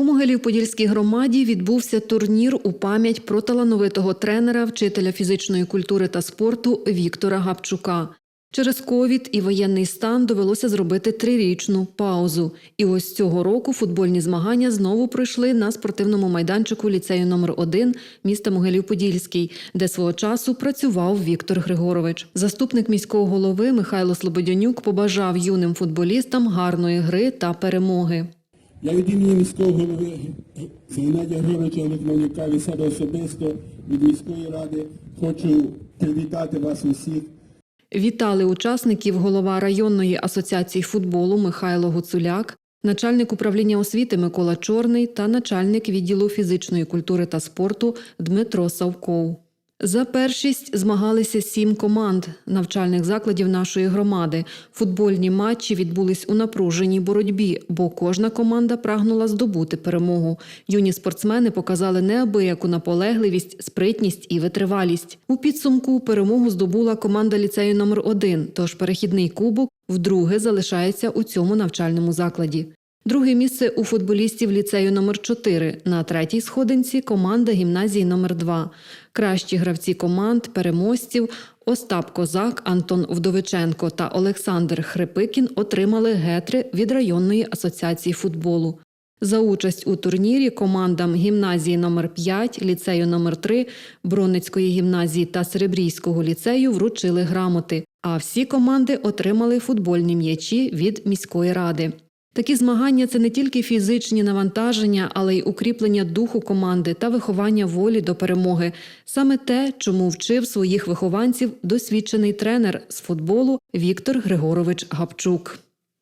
У Могилів-Подільській громаді відбувся турнір у пам'ять про талановитого тренера, вчителя фізичної культури та спорту Віктора Гапчука. Через ковід і воєнний стан довелося зробити трирічну паузу. І ось цього року футбольні змагання знову пройшли на спортивному майданчику ліцею номер 1 міста Могилів-Подільський, де свого часу працював Віктор Григорович. Заступник міського голови Михайло Слободянюк побажав юним футболістам гарної гри та перемоги. Я від імені міського голови Геннадія Григоровича Литвинюка від себе особисто, від міської ради хочу привітати вас усіх Вітали учасників голова районної асоціації футболу Михайло Гуцуляк, начальник управління освіти Микола Чорний та начальник відділу фізичної культури та спорту Дмитро Савков. За першість змагалися сім команд навчальних закладів нашої громади. Футбольні матчі відбулись у напруженій боротьбі, бо кожна команда прагнула здобути перемогу. Юні спортсмени показали неабияку наполегливість, спритність і витривалість. У підсумку перемогу здобула команда ліцею номер 1 тож перехідний кубок вдруге залишається у цьому навчальному закладі. Друге місце у футболістів ліцею номер 4 На третій сходинці команда гімназії номер 2 Кращі гравці команд, переможців Остап Козак, Антон Вдовиченко та Олександр Хрипикін отримали гетри від районної асоціації футболу. За участь у турнірі командам гімназії номер 5 ліцею номер 3 Бронницької гімназії та Серебрійського ліцею вручили грамоти. А всі команди отримали футбольні м'ячі від міської ради. Такі змагання це не тільки фізичні навантаження, але й укріплення духу команди та виховання волі до перемоги. Саме те, чому вчив своїх вихованців досвідчений тренер з футболу Віктор Григорович Гапчук.